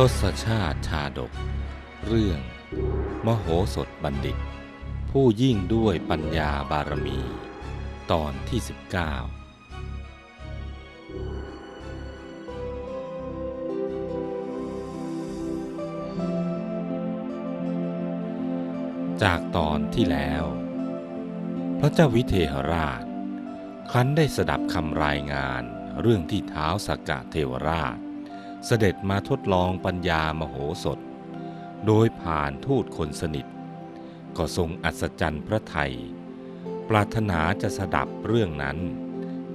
ทศชาติชาดก เรื่อง มโหสถบัณฑิต ผู้ยิ่งด้วยปัญญาบารมี ตอนที่ 19 จากตอนที่แล้ว พระเจ้าวิเทหราช ครั้นได้สดับคำรายงานเรื่องที่เท้าสกกะเทวราช เสด็จมาทดลองปัญญามโหสถ โดยผ่านทูตคนสนิท ก็ทรงอัศจรรย์พระไทย ปรารถนาจะสดับเรื่องนั้น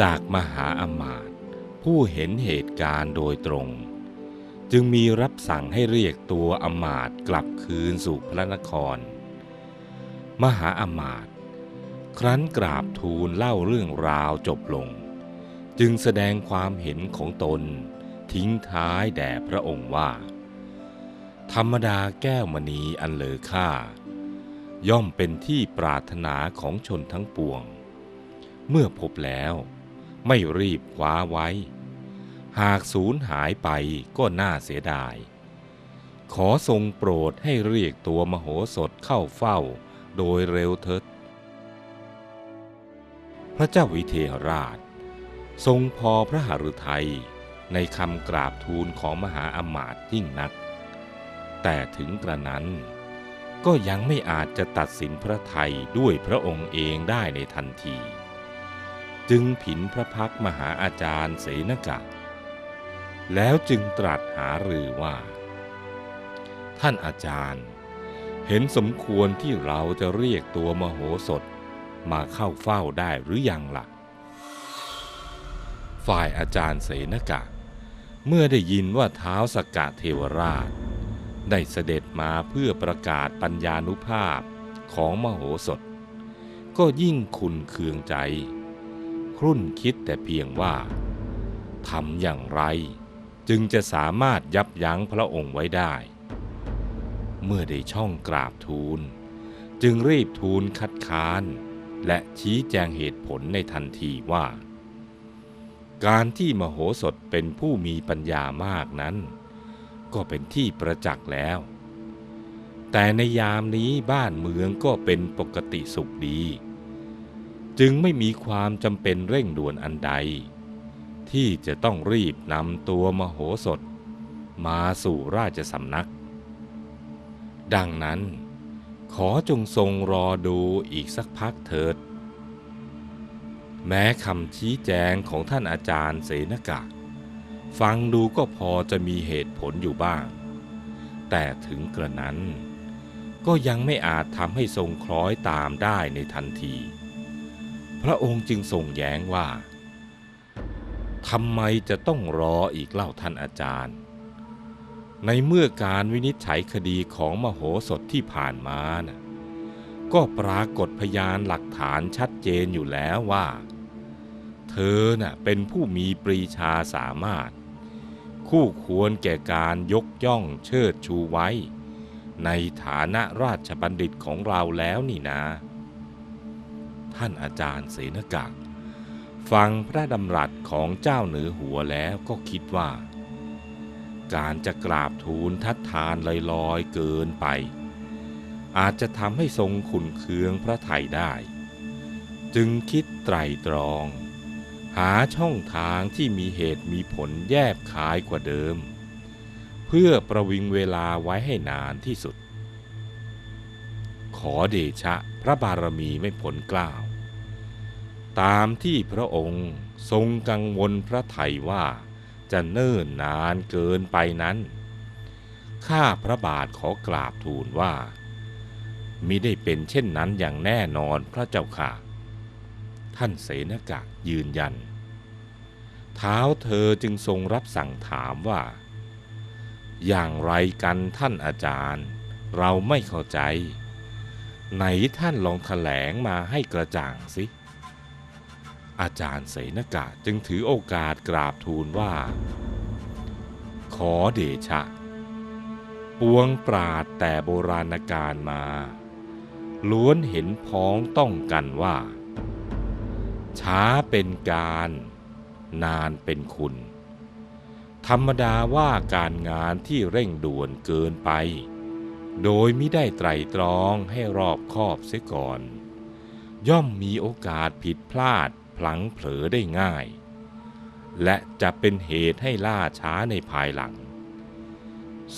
จากมหาอมาตย์ผู้เห็นเหตุการณ์โดยตรง จึงมีรับสั่งให้เรียกตัวอมาตย์กลับคืนสู่พระนคร มหาอมาตย์ครั้นกราบทูลเล่าเรื่องราวจบลง จึงแสดงความเห็นของตน ทิ้งท้ายแด่พระองค์ว่า ธรรมดาแก้วมณีอันเลอค่า ย่อมเป็นที่ปรารถนาของชนทั้งปวง เมื่อพบแล้วไม่รีบคว้าไว้ หากสูญหายไปก็น่าเสียดาย ขอทรงโปรดให้เรียกตัวมโหสถเข้าเฝ้าโดยเร็วเถิดพระเจ้าวิเทหราช ทรงพอพระหฤทัย ในคำกราบทูลของมหาอมาตย์ยิ่งนัก แต่ถึงกระนั้น ก็ยังไม่อาจจะตัดสินพระไทยด้วยพระองค์เองได้ในทันที จึงผินพระพักมหาอาจารย์เสนกะ แล้วจึงตรัสหารือว่า ท่านอาจารย์ เห็นสมควรที่เราจะเรียกตัวมโหสถมาเข้าเฝ้าได้หรือยังล่ะ ฝ่ายอาจารย์เสนกะ เมื่อได้ยินว่าเท้าสกะเทวราช ได้เสด็จมาเพื่อประกาศปัญญานุภาพของมโหสถ ก็ยิ่งขุนเคืองใจ ครุ่นคิดแต่เพียงว่าทำอย่างไร จึงจะสามารถยับยั้งพระองค์ไว้ได้ เมื่อได้ช่องกราบทูล จึงรีบทูลคัดค้าน และชี้แจงเหตุผลในทันทีว่า การที่มโหสถเป็นผู้มีปัญญามากนั้น ก็เป็นที่ประจักษ์แล้ว แต่ในยามนี้บ้านเมืองก็เป็นปกติสุขดี จึงไม่มีความจำเป็นเร่งด่วนอันใด ที่จะต้องรีบนำตัวมโหสถ มาสู่ราชสำนัก ดังนั้นขอจงทรงรอดูอีกสักพักเถิด แม้คำชี้แจงของท่านอาจารย์เสนกะ ฟังดูก็พอจะมีเหตุผลอยู่บ้าง แต่ถึงกระนั้น ก็ยังไม่อาจทำให้ทรงคล้อยตามได้ในทันที พระองค์จึงทรงแย้งว่าทำไมจะต้องรออีกเล่าท่านอาจารย์ ในเมื่อการวินิจฉัยคดีของมโหสถที่ผ่านมานะ่ะก็ปรากฏพยานหลักฐานชัดเจนอยู่แล้วว่า เธอน่ะเป็นผู้มีปรีชาสามารถ คู่ควรแก่การยกย่องเชิดชูไว้ ในฐานะราชบัณฑิตของเราแล้วนี่นะ ท่านอาจารย์เสนกะฟังพระดำรัสของเจ้าเหนือหัวแล้วก็คิดว่า การจะกราบทูลทัดทานลอยๆเกินไป อาจจะทำให้ทรงขุนเคืองพระไทยได้ จึงคิดไตรตรอง หาช่องทางที่มีเหตุมีผลแยบคายกว่าเดิม เพื่อประวิงเวลาไว้ให้นานที่สุด ขอเดชะพระบารมีไม่ผลกล้าว ตามที่พระองค์ทรงกังวลพระไทยว่าจะเนิ่นนานเกินไปนั้น ข้าพระบาทขอกราบทูลว่ามิได้เป็นเช่นนั้นอย่างแน่นอนพระเจ้าค่ะ ท่านเสนกะยืนยัน เท้าเธอจึงทรงรับสั่งถามว่า อย่างไรกันท่านอาจารย์ เราไม่เข้าใจ ไหนท่านลองแถลงมาให้กระจ่างสิ อาจารย์เสนกะจึงถือโอกาสกราบทูลว่า ขอเดชะ ปวงปราดแต่โบราณกาลมาล้วนเห็นพ้องต้องกันว่า ช้าเป็นการ นานเป็นคุณ ธรรมดาว่าการงานที่เร่งด่วนเกินไป โดยไม่ได้ไตรตรองให้รอบคอบเสียก่อน ย่อมมีโอกาสผิดพลาดพลั้งเผลอได้ง่าย และจะเป็นเหตุให้ล่าช้าในภายหลัง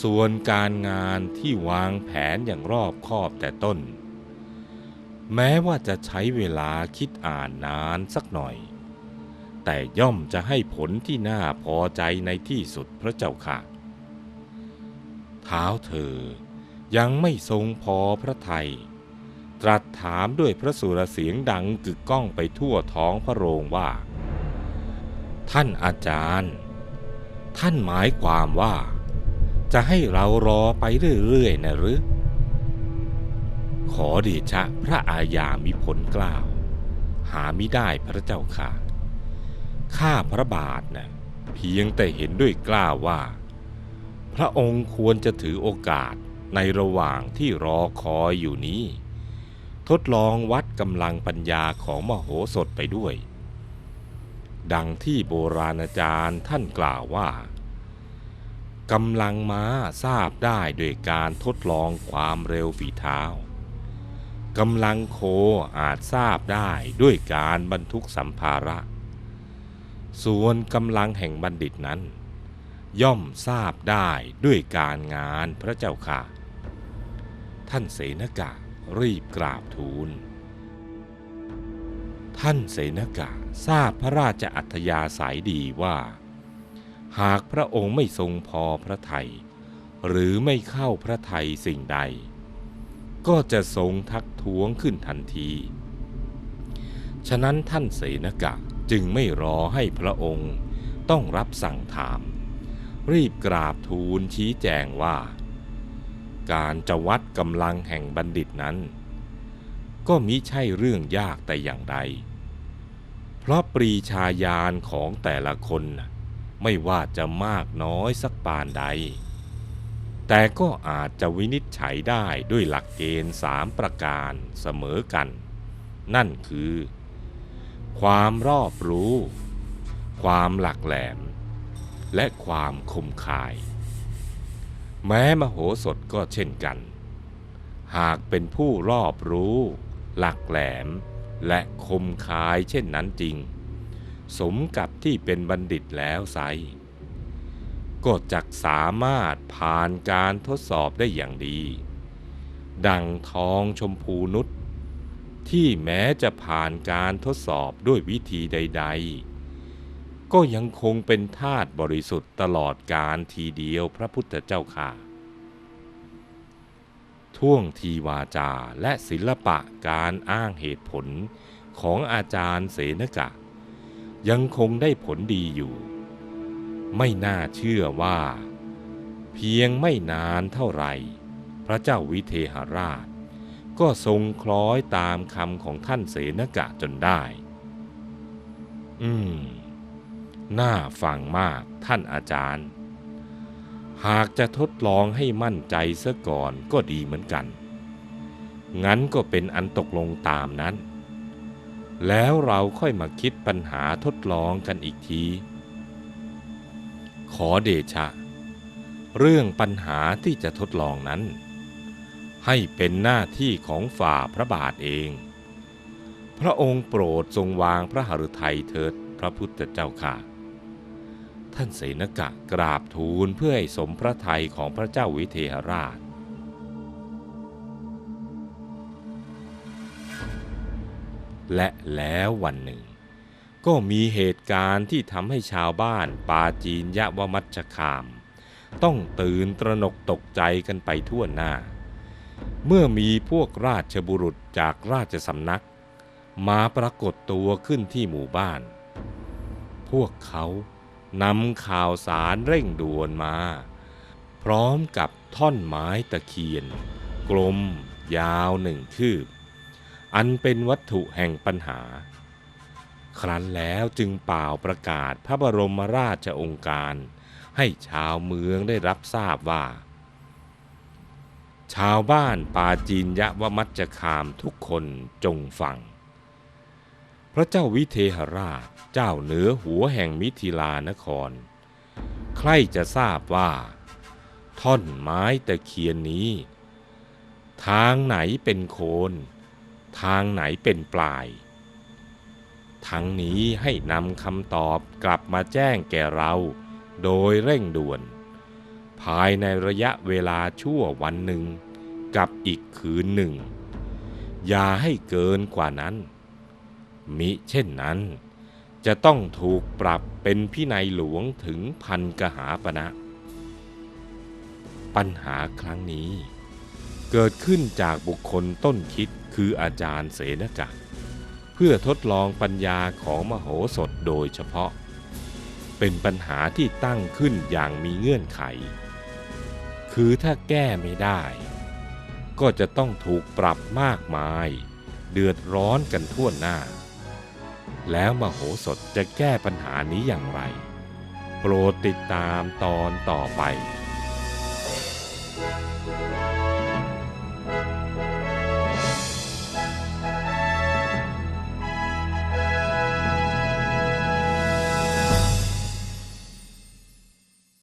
ส่วนการงานที่วางแผนอย่างรอบคอบแต่ต้น แม้ว่าจะใช้เวลาคิดอ่านนานสักหน่อย แต่ย่อมจะให้ผลที่น่าพอใจในที่สุดพระเจ้าค่ะ เท้าเธอยังไม่ทรงพอพระไทย ตรัสถามด้วยพระสุรเสียงดังกึกก้องไปทั่วท้องพระโรงว่า ท่านอาจารย์ ท่านหมายความว่า จะให้เรารอไปเรื่อยๆนะหรือ ขอเดชะพระอาญามิผลกล่าว หาไม่ได้พระเจ้าค่ะ ข้าพระบาทนะ่ะเพียงแต่เห็นด้วยกล้าวว่า พระองค์ควรจะถือโอกาสในระหว่างที่รอคอยอยู่นี้ ทดลองวัดกำลังปัญญาของมโหสถไปด้วย ดังที่โบราณอาจารย์ท่านกล่าวว่ากำลังม้าทราบได้โดยการทดลองความเร็วฝีเท้า กำลังโคอาจทราบได้ด้วยการบรรทุกสัมภาระ ส่วนกำลังแห่งบัณฑิตนั้น ย่อมทราบได้ด้วยการงานพระเจ้าค่ะ ท่านเสนกะรีบกราบทูล ท่านเสนกะทราบพระราชอัธยาศัยดีว่า หากพระองค์ไม่ทรงพอพระไทยหรือไม่เข้าพระไทยสิ่งใด ก็จะทรงทักท้วงขึ้นทันที ฉะนั้นท่านเสนกะจึงไม่รอให้พระองค์ต้องรับสั่งถาม รีบกราบทูลชี้แจงว่า การจะวัดกำลังแห่งบัณฑิตนั้น ก็มิใช่เรื่องยากแต่อย่างใด เพราะปรีชาญาณของแต่ละคนไม่ว่าจะมากน้อยสักปานใด แต่ก็อาจจะวินิจฉัยได้ด้วยหลักเกณฑ์สามประการเสมอกัน นั่นคือ ความรอบรู้ ความหลักแหลม และความคมคาย แม้มโหสถก็เช่นกัน หากเป็นผู้รอบรู้ หลักแหลม และคมคายเช่นนั้นจริง สมกับที่เป็นบัณฑิตแล้วไซ ก็จักสามารถผ่านการทดสอบได้อย่างดี ดังทองชมพูนุษที่แม้จะผ่านการทดสอบด้วยวิธีใด ๆ ก็ยังคงเป็นธาตุบริสุทธิ์ตลอดการทีเดียวพระพุทธเจ้าค่ะท่วงทีวาจาและศิลปะการอ้างเหตุผลของอาจารย์เสนกะ ยังคงได้ผลดีอยู่ ไม่น่าเชื่อว่า เพียงไม่นานเท่าไหร่ พระเจ้าวิเทหราช ก็ทรงคล้อยตามคำของท่านเสนกะจนได้ อืม น่าฟังมากท่านอาจารย์ หากจะทดลองให้มั่นใจซะก่อนก็ดีเหมือนกัน งั้นก็เป็นอันตกลงตามนั้น แล้วเราค่อยมาคิดปัญหาทดลองกันอีกที ขอเดชะ เรื่องปัญหาที่จะทดลองนั้น ให้เป็นหน้าที่ของฝ่าพระบาทเอง พระองค์โปรดทรงวางพระหฤทัยเถิดพระพุทธเจ้าค่ะ ท่านเสนกะกราบทูลเพื่อให้สมพระทัยของพระเจ้าวิเทหราชและแล้ววันหนึ่ง ก็มีเหตุการณ์ที่ทำให้ชาวบ้านปาจีนยะวมัชคาม ต้องตื่นตระหนกตกใจกันไปทั่วหน้า เมื่อมีพวกราชบุรุษจากราชสำนัก มาปรากฏตัวขึ้นที่หมู่บ้าน พวกเขานำข่าวสารเร่งด่วนมา พร้อมกับท่อนไม้ตะเคียน กลม ยาวหนึ่งคืบ อันเป็นวัตถุแห่งปัญหา ครั้นแล้วจึงเป่าประกาศพระบรมราชองค์การ ให้ชาวเมืองได้รับทราบว่า ชาวบ้านปาจีนยะวมัจจคามทุกคนจงฟัง พระเจ้าวิเทหราชเจ้าเหนือหัวแห่งมิถิลานคร ใครจะทราบว่า ท่อนไม้ตะเคียนนี้ ทางไหนเป็นโคน ทางไหนเป็นปลาย ทั้งนี้ให้นำคำตอบกลับมาแจ้งแก่เรา โดยเร่งด่วน ภายในระยะเวลาชั่ววันหนึ่ง กับอีกคืนหนึ่ง อย่าให้เกินกว่านั้น มิเช่นนั้น จะต้องถูกปรับเป็นพินัยหลวงถึงพันกหาปณะปัญหาครั้งนี้ เกิดขึ้นจากบุคคลต้นคิดคืออาจารย์เสนกะ พื่อทดลองปัญญาของมโหสถโดยเฉพาะ เป็นปัญหาที่ตั้งขึ้นอย่างมีเงื่อนไข คือถ้าแก้ไม่ได้ ก็จะต้องถูกปรับมากมาย เดือดร้อนกันทั่วหน้า แล้วมโหสถจะแก้ปัญหานี้อย่างไร โปรดติดตามตอนต่อไป